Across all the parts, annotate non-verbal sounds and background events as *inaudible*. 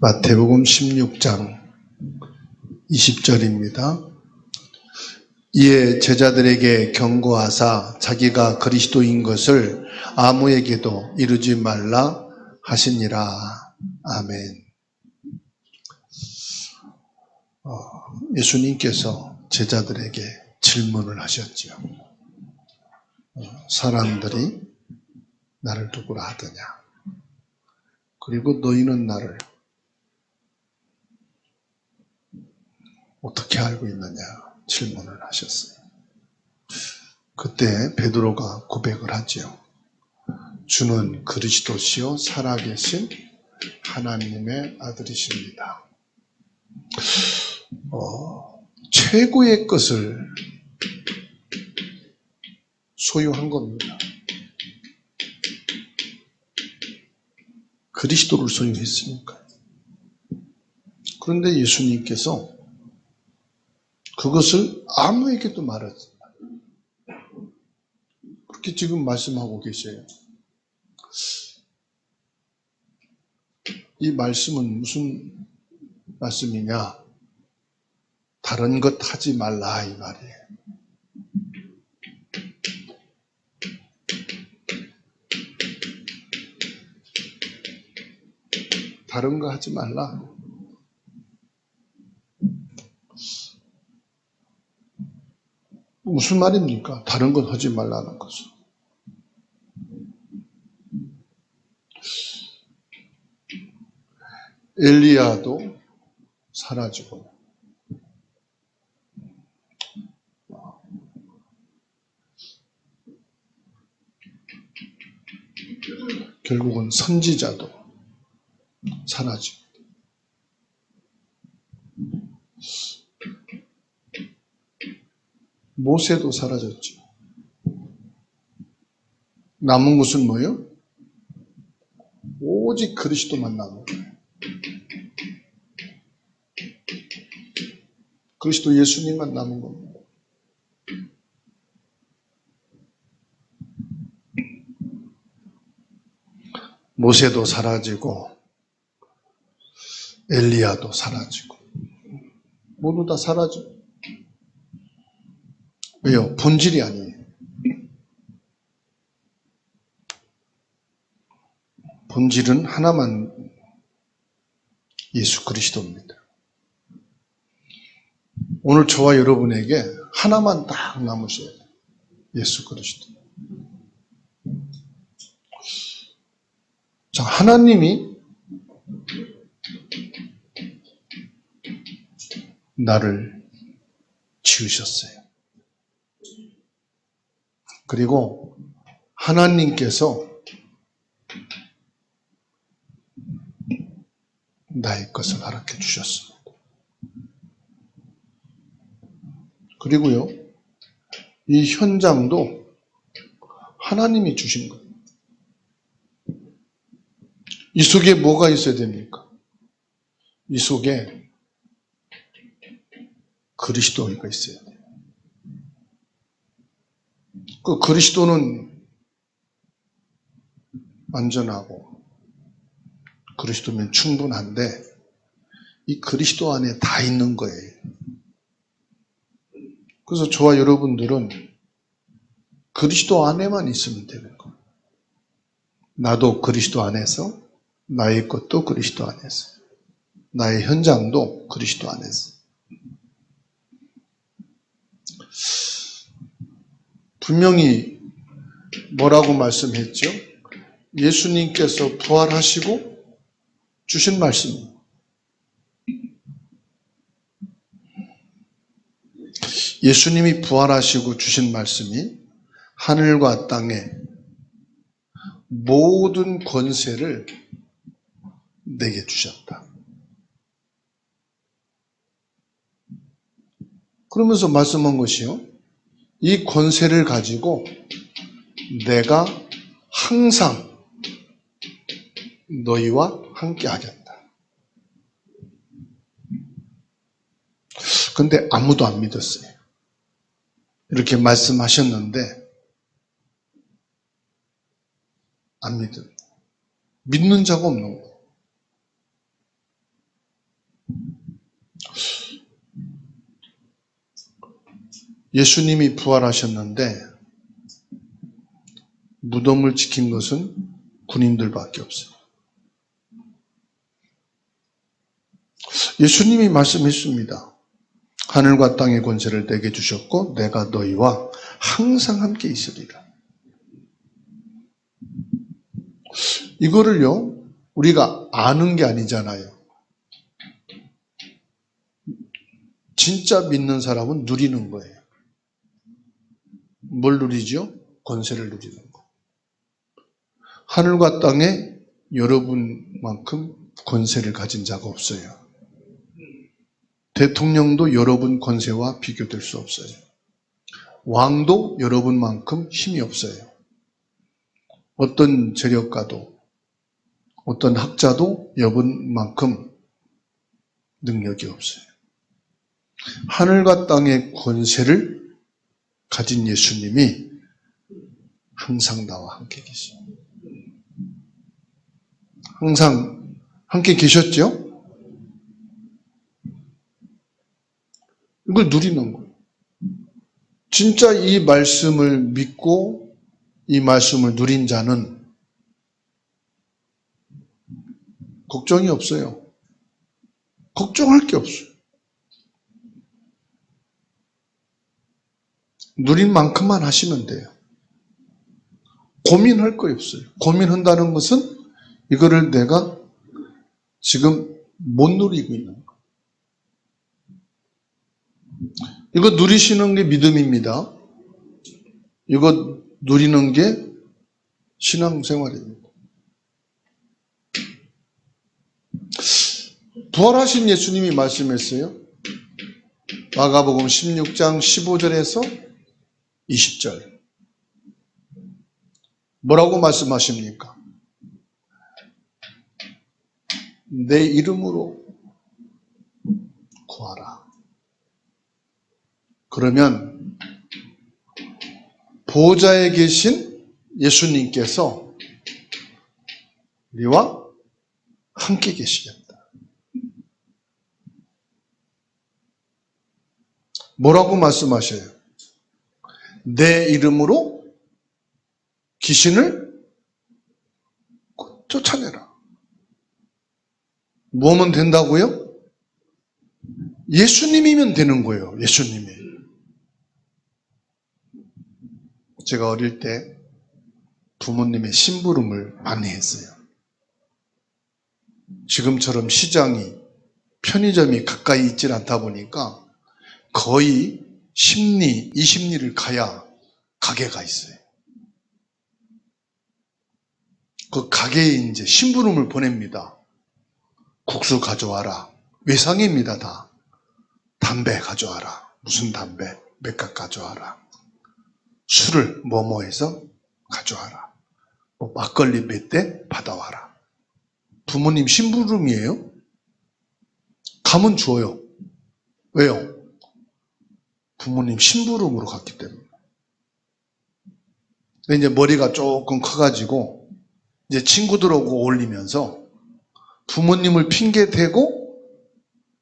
마태복음 16장 20절입니다. 이에 제자들에게 경고하사 자기가 그리스도인 것을 아무에게도 이루지 말라 하시니라. 아멘. 어, 예수님께서 제자들에게 질문을 하셨지요. 어, 사람들이 나를 누구라 하더냐? 그리고 너희는 나를 어떻게 알고 있느냐 질문을 하셨어요. 그때 베드로가 고백을 하지요. 주는 그리스도시요 살아계신 하나님의 아들이십니다. 어, 최고의 것을 소유한 겁니다. 그리스도를 소유했으니까. 그런데 예수님께서 그것을 아무에게도 말하지 그렇게 지금 말씀하고 계세요. 이 말씀은 무슨 말씀이냐? 다른 것 하지 말라 이 말이에요. 다른 거 하지 말라. 무슨 말입니까? 다른 건 하지 말라는 것은. 엘리야도 사라지고 결국은 선지자도 사라지고 모세도 사라졌죠. 남은 것은 뭐예요? 오직 그리스도만 남은 거예요. 그리스도 예수님만 남은 겁니다. 모세도 사라지고 엘리야도 사라지고 모두 다 사라져. 왜요? 본질이 아니에요. 본질은 하나만 예수 그리스도입니다. 오늘 저와 여러분에게 하나만 딱 남으셔야 돼요. 예수 그리스도. 자, 하나님이 나를 지으셨어요. 그리고 하나님께서 나의 것을 허락해 주셨습니다. 그리고요, 이 현장도 하나님이 주신 거예요. 이 속에 뭐가 있어야 됩니까? 이 속에 그리스도가 있어야 돼요. 그 그리스도는 안전하고 그리스도면 충분한데 이 그리스도 안에 다 있는 거예요. 그래서 저와 여러분들은 그리스도 안에만 있으면 되는 거예요. 나도 그리스도 안에서 나의 것도 그리스도 안에서 나의 현장도 그리스도 안에서 분명히 뭐라고 말씀했죠? 예수님께서 부활하시고 주신 말씀. 예수님이 부활하시고 주신 말씀이 하늘과 땅에 모든 권세를 내게 주셨다. 그러면서 말씀한 것이요. 이 권세를 가지고 내가 항상 너희와 함께 하겠다. 근데 아무도 안 믿었어요. 이렇게 말씀하셨는데 안 믿어요. 믿는 자가 없는 거예요. 예수님이 부활하셨는데 무덤을 지킨 것은 군인들밖에 없어요. 예수님이 말씀했습니다. 하늘과 땅의 권세를 내게 주셨고 내가 너희와 항상 함께 있으리라. 이거를요 우리가 아는 게 아니잖아요. 진짜 믿는 사람은 누리는 거예요. 뭘 누리죠? 권세를 누리는 거. 하늘과 땅에 여러분만큼 권세를 가진 자가 없어요. 대통령도 여러분 권세와 비교될 수 없어요. 왕도 여러분만큼 힘이 없어요. 어떤 재력가도, 어떤 학자도 여러분만큼 능력이 없어요. 하늘과 땅의 권세를 가진 예수님이 항상 나와 함께 계십니다. 항상 함께 계셨죠? 이걸 누리는 거예요. 진짜 이 말씀을 믿고 이 말씀을 누린 자는 걱정이 없어요. 걱정할 게 없어요. 누린 만큼만 하시면 돼요. 고민할 거 없어요. 고민한다는 것은 이거를 내가 지금 못 누리고 있는 거. 이거 누리시는 게 믿음입니다. 이거 누리는 게 신앙생활입니다. 부활하신 예수님이 말씀했어요. 마가복음 16장 15절에서 20절. 뭐라고 말씀하십니까? 내 이름으로 구하라. 그러면 보좌에 계신 예수님께서 우리와 함께 계시겠다. 뭐라고 말씀하셔요? 내 이름으로 귀신을 쫓아내라. 뭐면 된다고요? 예수님이면 되는 거예요. 예수님이. 제가 어릴 때 부모님의 심부름을 많이 했어요. 지금처럼 시장이 편의점이 가까이 있질 않다 보니까 거의 10리, 20리를 가야 가게가 있어요. 그 가게에 이제 심부름을 보냅니다. 국수 가져와라. 외상입니다, 다. 담배 가져와라. 무슨 담배? 몇각 가져와라. 술을 뭐뭐해서 가져와라. 뭐 막걸리 몇 대 받아와라. 부모님 심부름이에요? 가면 줘요. 왜요? 부모님 심부름으로 갔기 때문에. 근데 이제 머리가 조금 커가지고 이제 친구들하고 어울리면서 부모님을 핑계 대고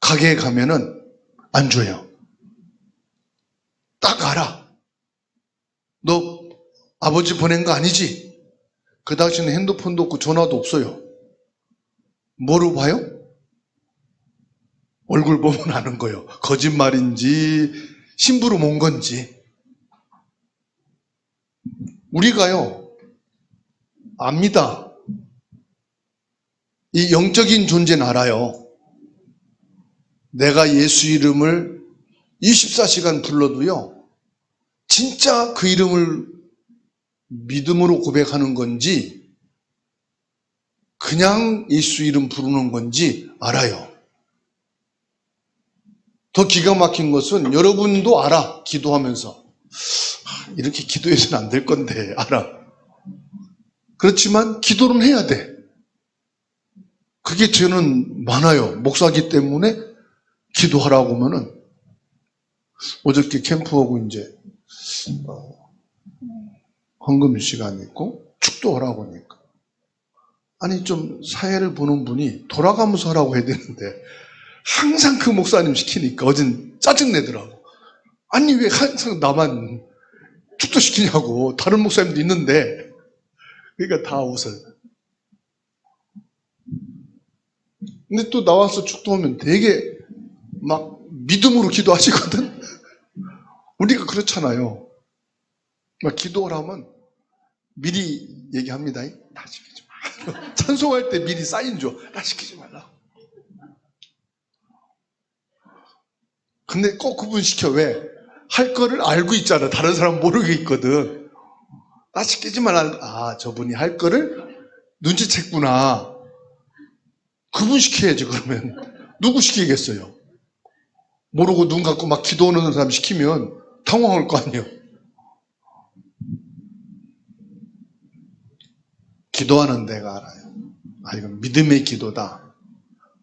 가게에 가면은 안 줘요. 딱 알아. 너 아버지 보낸 거 아니지? 그 당시에는 핸드폰도 없고 전화도 없어요. 뭐로 봐요? 얼굴 보면 아는 거예요. 거짓말인지 심부름 온 건지. 우리가요, 압니다. 이 영적인 존재는 알아요. 내가 예수 이름을 24시간 불러도요, 진짜 그 이름을 믿음으로 고백하는 건지, 그냥 예수 이름 부르는 건지 알아요. 더 기가 막힌 것은 여러분도 알아, 기도하면서. 이렇게 기도해서는 안 될 건데, 알아. 그렇지만 기도는 해야 돼. 그게 저는 많아요. 목사기 때문에 기도하라고 하면은 어저께 캠프하고 이제 어, 헌금 시간 있고 축도하라고 하니까 아니 좀 사회를 보는 분이 돌아가면서 하라고 해야 되는데 항상 그 목사님 시키니까 어젠 짜증내더라고. 아니, 왜 항상 나만 축도 시키냐고. 다른 목사님도 있는데. 그러니까 다 웃어요. 근데 또 나와서 축도하면 되게 막 믿음으로 기도하시거든? *laughs* 우리가 그렇잖아요. 막 기도를 하면 미리 얘기합니다. 나 시키지 마. *laughs* 찬송할 때 미리 사인 줘. 나 시키지 말라. 근데 꼭 구분시켜. 왜? 할 거를 알고 있잖아. 다른 사람 모르고 있거든. 나 시키지 말라. 아, 저분이 할 거를 눈치챘구나. 구분시켜야지, 그러면. 누구 시키겠어요? 모르고 눈 감고 막 기도하는 사람 시키면 당황할 거 아니에요. 기도하는 데가 알아요. 아, 이건 믿음의 기도다.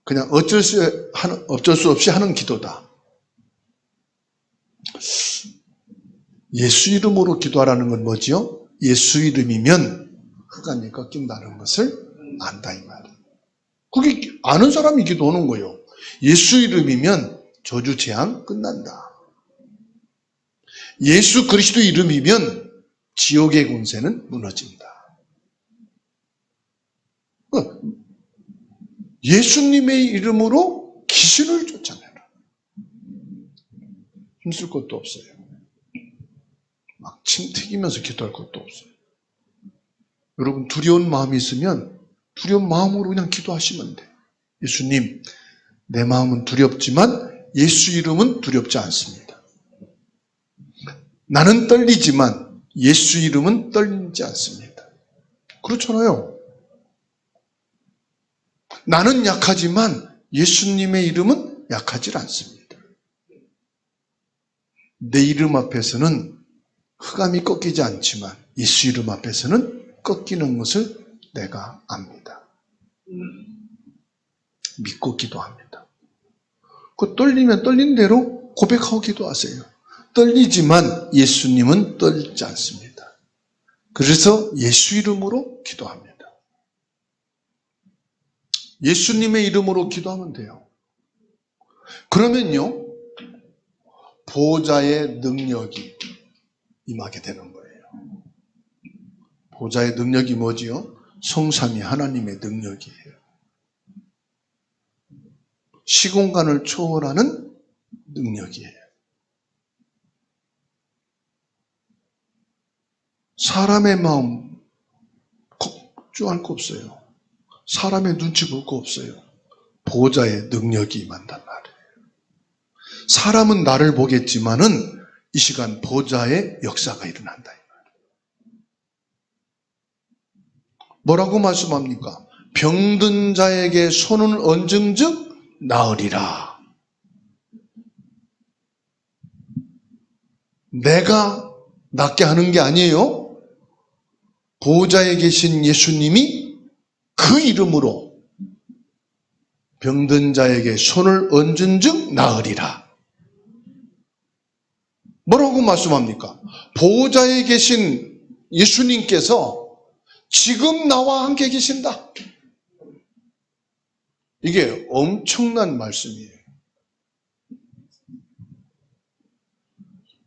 그냥 어쩔 수, 어쩔 수 없이 하는 기도다. 예수 이름으로 기도하라는 건 뭐지요? 예수 이름이면 흑암이 꺾인다는 것을 안다 이 말이에요. 그게 아는 사람이 기도하는 거예요. 예수 이름이면 저주 재앙 끝난다. 예수 그리스도 이름이면 지옥의 권세는 무너진다. 어, 예수님의 이름으로 귀신을 쫓아내라. 힘쓸 것도 없어요. 막 침 튀기면서 기도할 것도 없어요. 여러분 두려운 마음이 있으면 두려운 마음으로 그냥 기도하시면 돼. 예수님, 내 마음은 두렵지만 예수 이름은 두렵지 않습니다. 나는 떨리지만 예수 이름은 떨리지 않습니다. 그렇잖아요. 나는 약하지만 예수님의 이름은 약하지 않습니다. 내 이름 앞에서는 흑암이 꺾이지 않지만 예수 이름 앞에서는 꺾이는 것을 내가 압니다. 믿고 기도합니다. 그 떨리면 떨린 대로 고백하고 기도하세요. 떨리지만 예수님은 떨지 않습니다. 그래서 예수 이름으로 기도합니다. 예수님의 이름으로 기도하면 돼요. 그러면요, 보좌의 능력이 임하게 되는 거예요. 보좌의 능력이 뭐지요? 성삼이 하나님의 능력이에요. 시공간을 초월하는 능력이에요. 사람의 마음 걱정할 거 없어요. 사람의 눈치 볼 거 없어요. 보호자의 능력이 임한단 말이에요. 사람은 나를 보겠지만은 이 시간 보호자의 역사가 일어난다. 뭐라고 말씀합니까? 병든 자에게 손을 얹은 즉 나으리라. 내가 낫게 하는 게 아니에요. 보호자에 계신 예수님이 그 이름으로 병든 자에게 손을 얹은 즉 나으리라. 뭐라고 말씀합니까? 보호자에 계신 예수님께서 지금 나와 함께 계신다. 이게 엄청난 말씀이에요.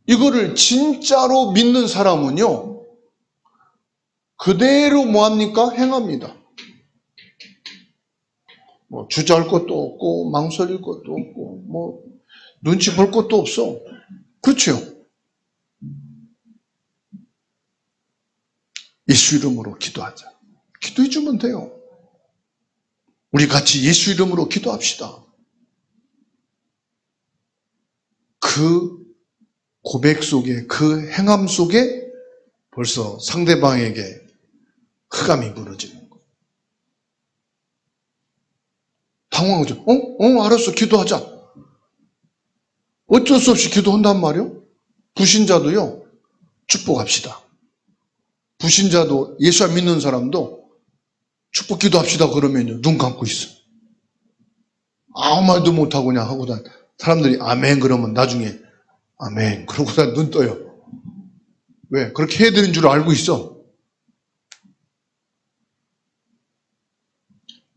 이거를 진짜로 믿는 사람은요, 그대로 뭐합니까? 행합니다. 뭐, 주저할 것도 없고, 망설일 것도 없고, 뭐, 눈치 볼 것도 없어. 그렇죠? 예수 이름으로 기도하자. 기도해 주면 돼요. 우리 같이 예수 이름으로 기도합시다. 그 고백 속에, 그 행함 속에 벌써 상대방에게 흑암이 무너지는 거. 당황하죠. 어? 어, 알았어. 기도하자. 어쩔 수 없이 기도한단 말이요. 부신자도요. 축복합시다. 부신자도 예수 안 믿는 사람도 축복 기도합시다 그러면요. 눈 감고 있어. 아무 말도 못하고 그냥 하고 다 사람들이 아멘 그러면 나중에 아멘 그러고 다 눈 떠요. 왜? 그렇게 해야 되는 줄 알고 있어.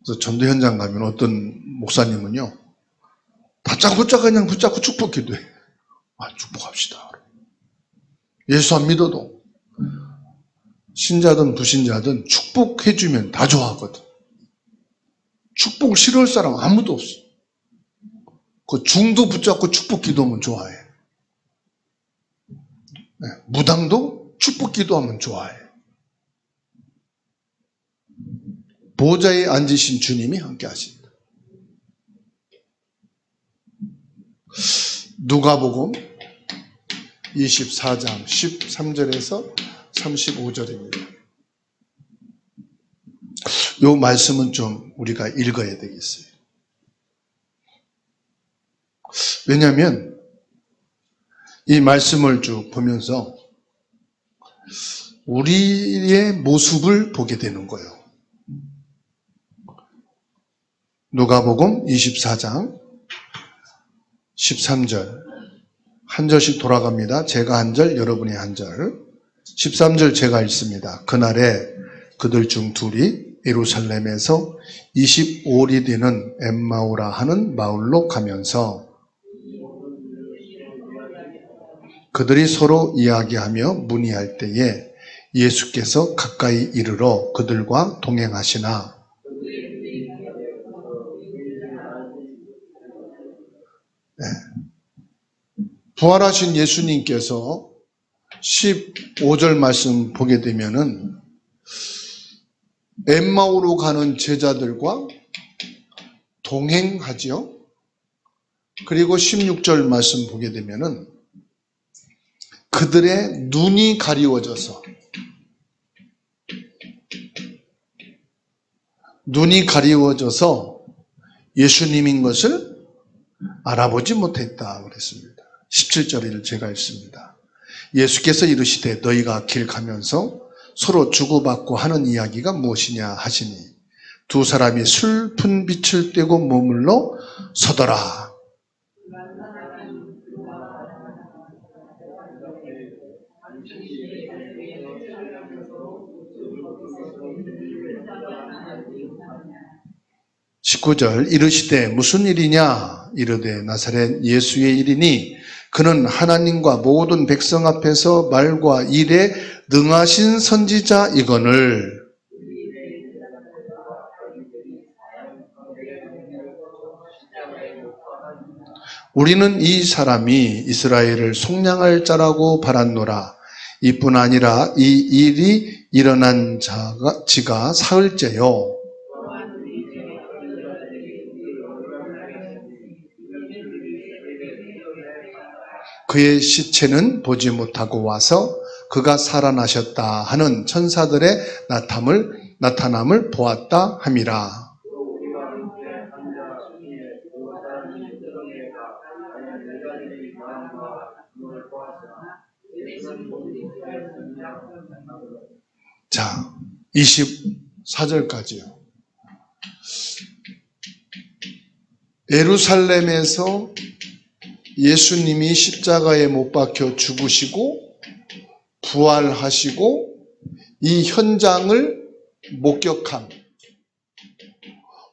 그래서 전도 현장 가면 어떤 목사님은요. 다짜고짜 그냥 붙잡고 축복 기도해. 아, 축복합시다. 예수 안 믿어도 신자든 부신자든 축복해주면 다 좋아하거든. 축복 싫어할 사람 아무도 없어. 그 중도 붙잡고 축복 기도하면 좋아해. 네, 무당도 축복 기도하면 좋아해. 보좌에 앉으신 주님이 함께 하신 누가복음 24장 13절에서 35절입니다. 요 말씀은 좀 우리가 읽어야 되겠어요. 왜냐하면 이 말씀을 쭉 보면서 우리의 모습을 보게 되는 거예요. 누가복음 24장 13절 한 절씩 돌아갑니다. 제가 한 절, 여러분이 한 절. 13절 제가 읽습니다. 그날에 그들 중 둘이 예루살렘에서 25리 되는 엠마오라 하는 마을로 가면서 그들이 서로 이야기하며 문의할 때에 예수께서 가까이 이르러 그들과 동행하시나 부활하신 예수님께서 15절 말씀 보게 되면은 엠마오로 가는 제자들과 동행하지요. 그리고 16절 말씀 보게 되면은 그들의 눈이 가리워져서 눈이 가리워져서 예수님인 것을 알아보지 못했다 그랬습니다. 17절을 제가 읽습니다. 예수께서 이르시되 너희가 길 가면서 서로 주고받고 하는 이야기가 무엇이냐 하시니 두 사람이 슬픈 빛을 떼고 머물러 서더라. 십구 절 이르시되 무슨 일이냐? 이르되 나사렛 예수의 일이니 그는 하나님과 모든 백성 앞에서 말과 일에 능하신 선지자 이거늘. 우리는 이 사람이 이스라엘을 속량할 자라고 바랐노라. 이뿐 아니라 이 일이 일어난 자가 지가 사흘째요 그의 시체는 보지 못하고 와서 그가 살아나셨다 하는 천사들의 나타남을, 나타남을 보았다 함이라. 자, 24절까지요. 예루살렘에서 예수님이 십자가에 못 박혀 죽으시고 부활하시고 이 현장을 목격한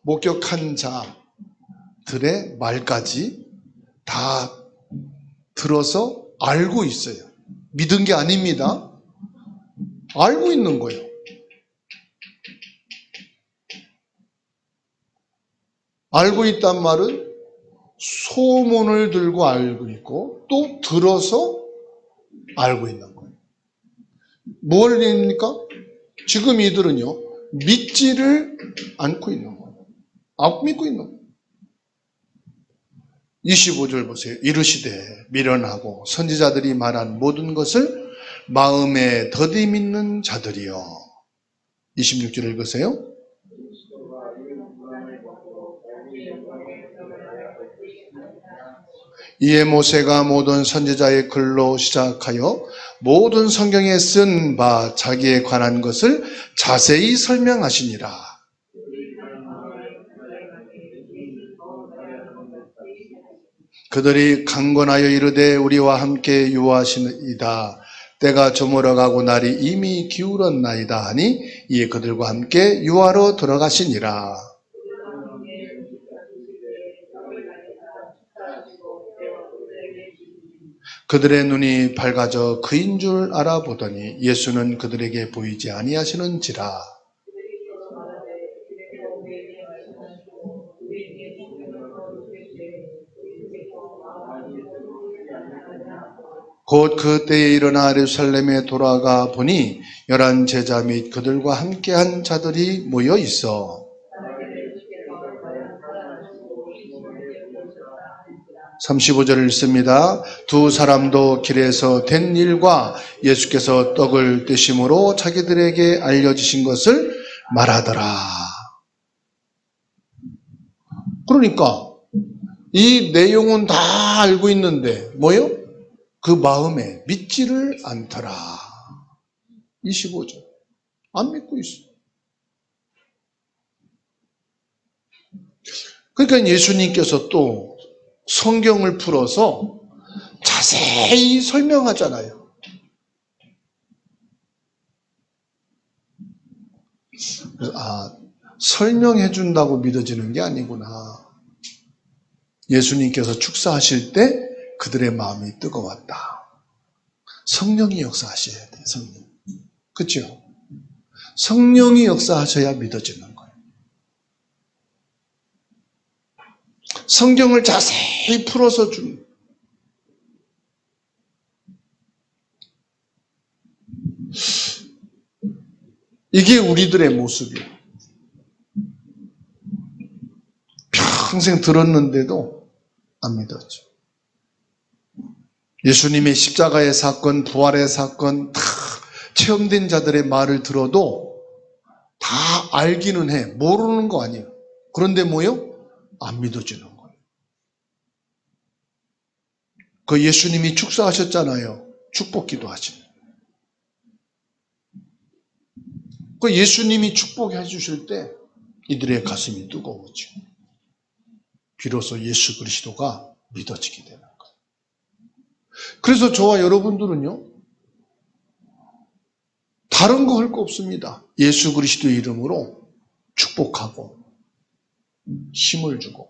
목격한 자들의 말까지 다 들어서 알고 있어요. 믿은 게 아닙니다. 알고 있는 거예요. 알고 있단 말은 소문을 들고 알고 있고 또 들어서 알고 있는 거예요. 뭘 입니까? 지금 이들은요 믿지를 않고 있는 거예요. 안 믿고 있는 거예요. 25절 보세요. 이르시되 미련하고 선지자들이 말한 모든 것을 마음에 더디 믿는 자들이요. 26절 읽으세요. 이에 모세가 모든 선지자의 글로 시작하여 모든 성경에 쓴 바 자기에 관한 것을 자세히 설명하시니라. 그들이 강권하여 이르되 우리와 함께 유하시이다. 때가 저물어 가고 날이 이미 기울었나이다 하니 이에 그들과 함께 유하로 들어가시니라. 그들의 눈이 밝아져 그인 줄 알아보더니 예수는 그들에게 보이지 아니하시는지라. 곧 그때에 일어나 예루살렘에 돌아가 보니 열한 제자 및 그들과 함께한 자들이 모여 있어 35절을 읽습니다. 두 사람도 길에서 된 일과 예수께서 떡을 떼심으로 자기들에게 알려주신 것을 말하더라. 그러니까 이 내용은 다 알고 있는데 뭐요? 그 마음에 믿지를 않더라. 25절. 안 믿고 있어. 그러니까 예수님께서 또 성경을 풀어서 자세히 설명하잖아요. 그래서 아, 설명해 준다고 믿어지는 게 아니구나. 예수님께서 축사하실 때 그들의 마음이 뜨거웠다. 성령이 역사하셔야 돼, 성령. 그죠? 성령이 역사하셔야 믿어지는 거예요. 성경을 자세히 풀어서 준 이게 우리들의 모습이에요. 평생 들었는데도 안 믿었죠. 예수님의 십자가의 사건, 부활의 사건 다 체험된 자들의 말을 들어도 다 알기는 해. 모르는 거 아니에요. 그런데 뭐요? 안 믿어지는 거예요. 그 예수님이 축사하셨잖아요. 축복 기도 하시는. 그 예수님이 축복해 주실 때 이들의 가슴이 뜨거워지고 비로소 예수 그리스도가 믿어지게 되는 거예요. 그래서 저와 여러분들은요, 다른 거 할 거 없습니다. 예수 그리스도 이름으로 축복하고 힘을 주고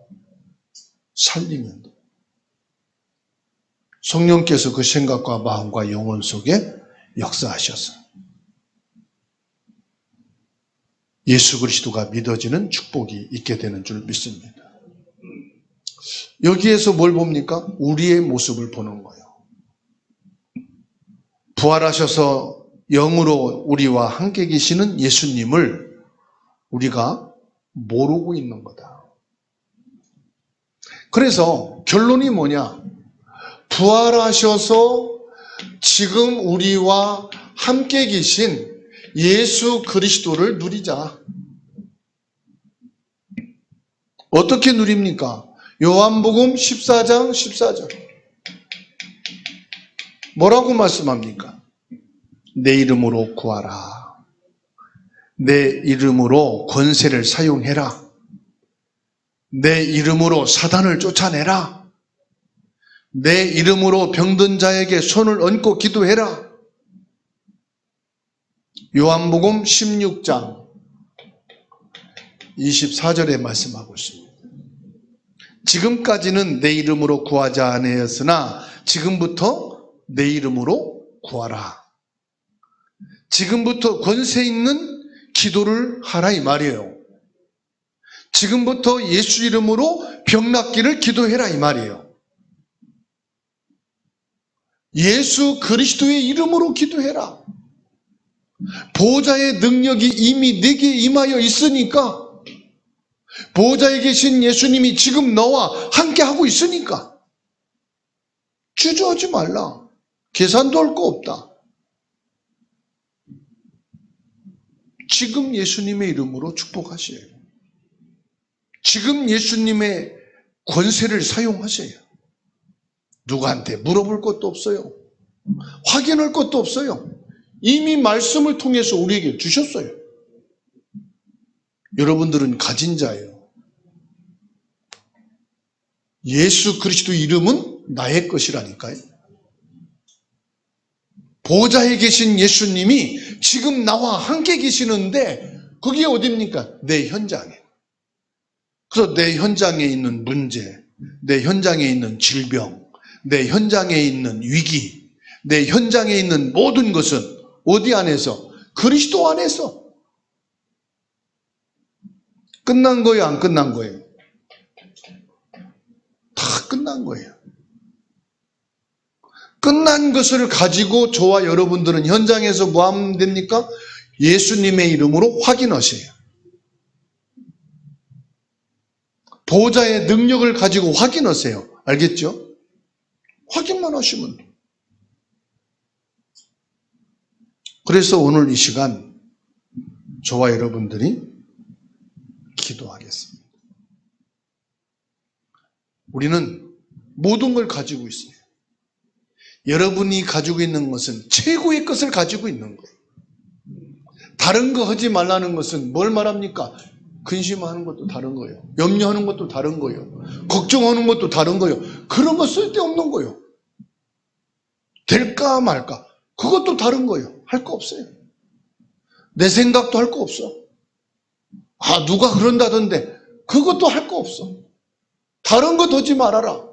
살리면 돼. 성령께서 그 생각과 마음과 영혼 속에 역사하셔서 예수 그리스도가 믿어지는 축복이 있게 되는 줄 믿습니다. 여기에서 뭘 봅니까? 우리의 모습을 보는 거예요. 부활하셔서 영으로 우리와 함께 계시는 예수님을 우리가 모르고 있는 거다. 그래서 결론이 뭐냐? 부활하셔서 지금 우리와 함께 계신 예수 그리스도를 누리자. 어떻게 누립니까? 요한복음 14장 14절. 뭐라고 말씀합니까? 내 이름으로 구하라. 내 이름으로 권세를 사용해라. 내 이름으로 사단을 쫓아내라. 내 이름으로 병든 자에게 손을 얹고 기도해라. 요한복음 16장 24절에 말씀하고 있습니다. 지금까지는 내 이름으로 구하지 아니었으나 지금부터 내 이름으로 구하라. 지금부터 권세 있는 기도를 하라 이 말이에요. 지금부터 예수 이름으로 병 낫기를 기도해라 이 말이에요. 예수 그리스도의 이름으로 기도해라. 보좌의 능력이 이미 내게 임하여 있으니까 보좌에 계신 예수님이 지금 너와 함께 하고 있으니까 주저하지 말라. 계산도 할 거 없다. 지금 예수님의 이름으로 축복하세요. 지금 예수님의 권세를 사용하세요. 누구한테 물어볼 것도 없어요. 확인할 것도 없어요. 이미 말씀을 통해서 우리에게 주셨어요. 여러분들은 가진 자예요. 예수 그리스도 이름은 나의 것이라니까요. 보좌에 계신 예수님이 지금 나와 함께 계시는데 그게 어딥니까? 내 현장에. 그래서 내 현장에 있는 문제, 내 현장에 있는 질병, 내 현장에 있는 위기, 내 현장에 있는 모든 것은 어디 안에서? 그리스도 안에서. 끝난 거예요, 안 끝난 거예요? 다 끝난 거예요. 끝난 것을 가지고 저와 여러분들은 현장에서 뭐 하면 됩니까? 예수님의 이름으로 확인하세요. 보좌의 능력을 가지고 확인하세요. 알겠죠? 확인만 하시면 돼요. 그래서 오늘 이 시간 저와 여러분들이 기도하겠습니다. 우리는 모든 걸 가지고 있어요. 여러분이 가지고 있는 것은 최고의 것을 가지고 있는 거예요. 다른 거 하지 말라는 것은 뭘 말합니까? 근심하는 것도 다른 거예요. 염려하는 것도 다른 거예요. 걱정하는 것도 다른 거예요. 그런 거 쓸데없는 거예요. 될까 말까? 그것도 다른 거예요. 할 거 없어요. 내 생각도 할 거 없어. 아, 누가 그런다던데. 그것도 할 거 없어. 다른 거 하지 말아라.